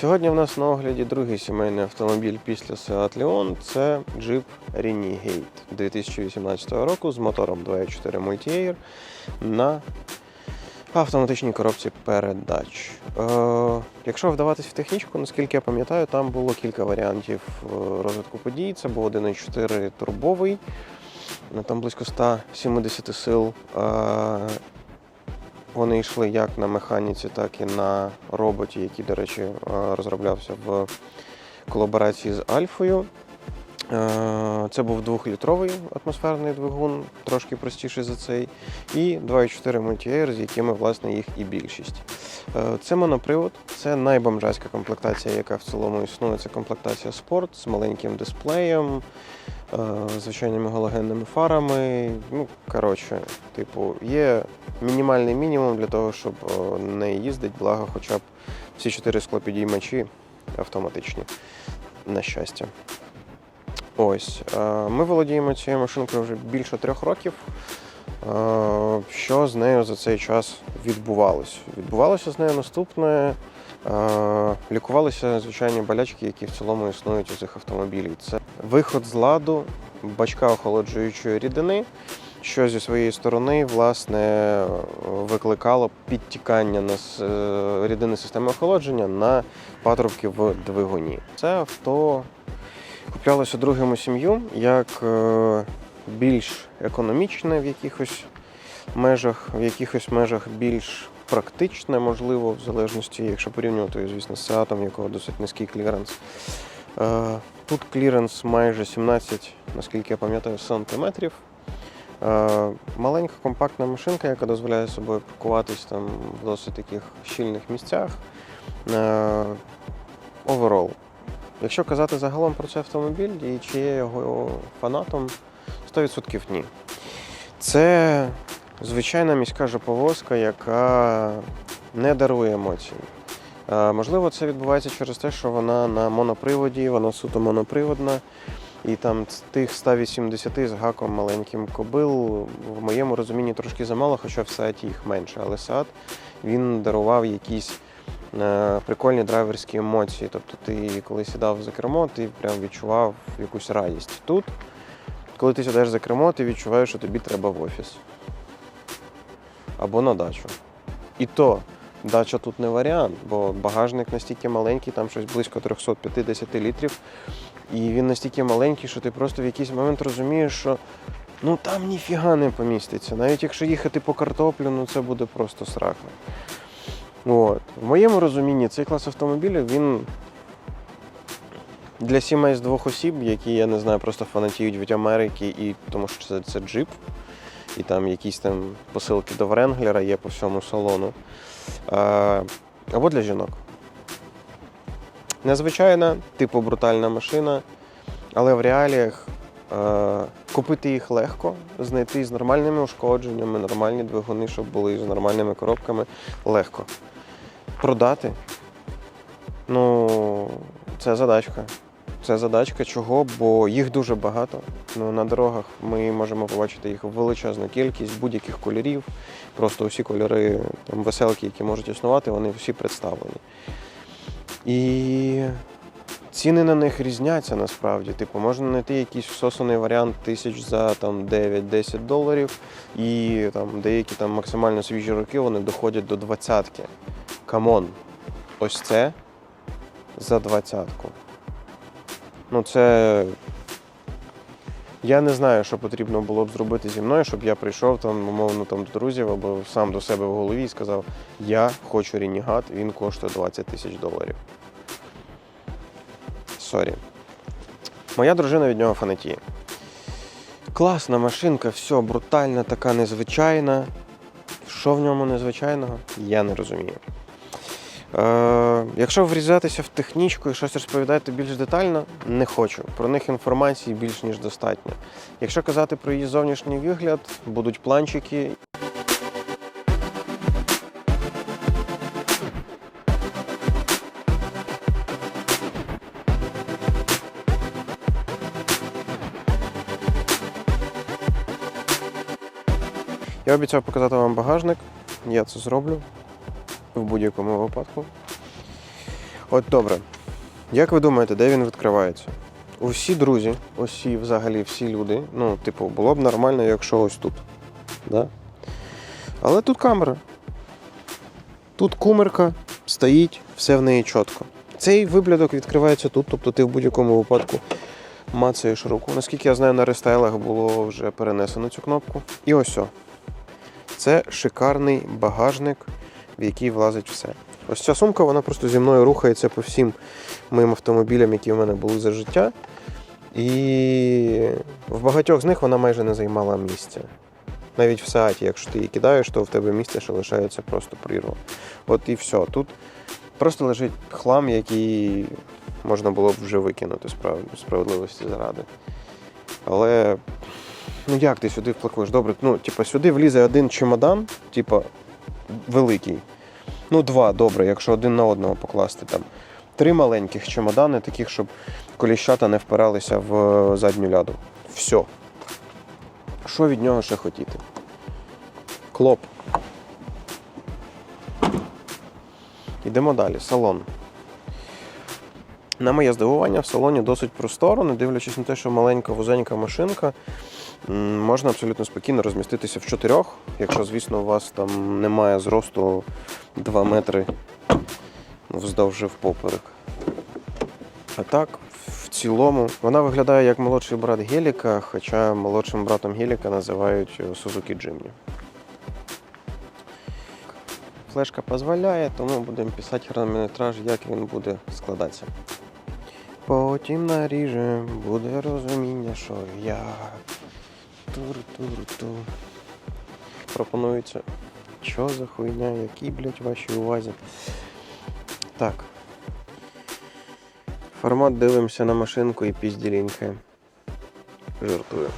Сьогодні в нас на огляді другий сімейний автомобіль після Seat Leon. Це Jeep Renegade 2018 року з мотором 2.4 Multi-Air на автоматичній коробці передач. Е, якщо вдаватись в технічку, наскільки я пам'ятаю, там було кілька варіантів е, розвитку подій. Це був 1.4 турбовий, е, там близько 170 сил. Е, вони йшли як на механіці, так і на роботі, який, до речі, е, розроблявся в колаборації з Альфою. Е, Це був двохлітровий атмосферний двигун, трошки простіший за цей, і 2.4 Multi-Air, з якими власне їх і більшість. Е, Це монопривод, це найбомжацька комплектація, яка в цілому існує. Це комплектація спорт з маленьким дисплеєм, звичайними галогенними фарами. Ну, коротше, типу, є мінімальний мінімум для того, щоб не їздить, благо хоча б всі чотири склопідіймачі автоматичні, на щастя. Ось, е, ми володіємо цією машинкою вже більше трьох років. Е, Що з нею за цей час відбувалося? Відбувалося з нею наступне. Е, Лікувалися звичайні болячки, які в цілому існують у цих автомобілів. Це виход з ладу, бачка охолоджуючої рідини, що зі своєї сторони власне викликало підтікання на е, рідини системи охолодження на патрубки в двигуні. Це авто куплялося другим сім'ю як е, більш економічне в якихось межах, в якихось межах більш практичне, можливо, в залежності, якщо порівнювати, звісно, з в якого досить низький кліренс. Е, Тут кліренс майже 17, наскільки я пам'ятаю, сантиметрів. Е, Маленька компактна машинка, яка дозволяє собою паркуватись там в досить таких щільних місцях. Оверол. Якщо казати загалом про цей автомобіль і чи є його фанатом, 100% ні. Це звичайна міська жоповозка, яка не дарує емоцій. Е, Можливо, це відбувається через те, що вона на моноприводі, вона суто моноприводна. І там тих 180 з гаком маленьким кобил в моєму розумінні трошки замало, хоча в Сааті їх менше. Але Саат він дарував якісь е, прикольні драйверські емоції. Тобто ти, коли сідав за кермо, ти прям відчував якусь радість. Тут, коли ти сідаєш за кермо, ти відчуваєш, що тобі треба в офіс або на дачу. І то дача тут не варіант, бо багажник настільки маленький, там щось близько 350 літрів. І він настільки маленький, що ти просто в якийсь момент розумієш, що ну там ніфіга не поміститься. Навіть якщо їхати по картоплю, ну це буде просто срака. От. В моєму розумінні цей клас автомобілів він для сімей з двох осіб, які, я не знаю, просто фанатіють від Америки, і тому що це, це джип, і там якісь там посилки до Вренглера є по всьому салону. Або для жінок. Незвичайна, типу брутальна машина, але в реаліях е, купити їх легко, знайти з нормальними ушкодженнями, нормальні двигуни, щоб були з нормальними коробками, легко. Продати. Ну, це задачка. Це задачка чого, бо їх дуже багато. Ну, на дорогах ми можемо побачити їх величезну кількість будь-яких кольорів. Просто усі кольори там, веселки, які можуть існувати, вони всі представлені. І ціни на них різняться насправді. Типу, можна знайти якийсь всосаний варіант тисяч за там 9-10 доларів, і там деякі там максимально свіжі роки вони доходять до двадцятки. Камон, ось це за двадцятку. Ну, це. Я не знаю, що потрібно було б зробити зі мною, щоб я прийшов там, умовно, там до друзів або сам до себе в голові і сказав: Я хочу Ренігат, він коштує 20 тисяч доларів. Сорі. Моя дружина від нього фанатіє. Класна машинка, все, брутальна, така незвичайна. Що в ньому незвичайного, я не розумію. Е, якщо врізатися в технічку і щось розповідати більш детально, не хочу. Про них інформації більш ніж достатньо. Якщо казати про її зовнішній вигляд, будуть планчики. Я обіцяв показати вам багажник. Я це зроблю в будь-якому випадку. От добре. Як ви думаєте, де він відкривається? Усі друзі, усі взагалі всі люди, ну, типу, було б нормально, якщо ось тут. Да? Але тут камера. Тут кумерка стоїть, все в неї чітко. Цей виблядок відкривається тут, тобто ти в будь-якому випадку мацаєш руку. Наскільки я знаю, на рестайлах було вже перенесено цю кнопку. І ось. Це шикарний багажник, в який влазить все. Ось ця сумка, вона просто зі мною рухається по всім моїм автомобілям, які в мене були за життя. І в багатьох з них вона майже не займала місця. Навіть в Сааті, якщо ти її кидаєш, то в тебе місце ще лишається просто прірва. От і все. Тут просто лежить хлам, який можна було б вже викинути справ... справедливості заради. Але ну як ти сюди вплакуєш? Добре, ну, типа, сюди влізе один чемодан, типа, великий. Ну, два, добре, якщо один на одного покласти там. Три маленьких чемодани, таких, щоб коліщата не впиралися в е, задню ляду. Все. Що від нього ще хотіти? Клоп. Йдемо далі. Салон. На моє здивування, в салоні досить просторо, не дивлячись на те, що маленька вузенька машинка, можна абсолютно спокійно розміститися в чотирьох, якщо, звісно, у вас там немає зросту 2 метри вздовж і впоперек. А так, в цілому, вона виглядає як молодший брат Геліка, хоча молодшим братом Геліка називають е, Suzuki Jimny. Флешка дозволяє, тому будемо писати хронометраж, як він буде складатися. Потім наріжемо, буде розуміння, що я. Тур-тур-ту. Пропонується. Що за хуйня, які, блядь, ваші увазі? Так. Формат дивимося на машинку і пізділінька. Жартую.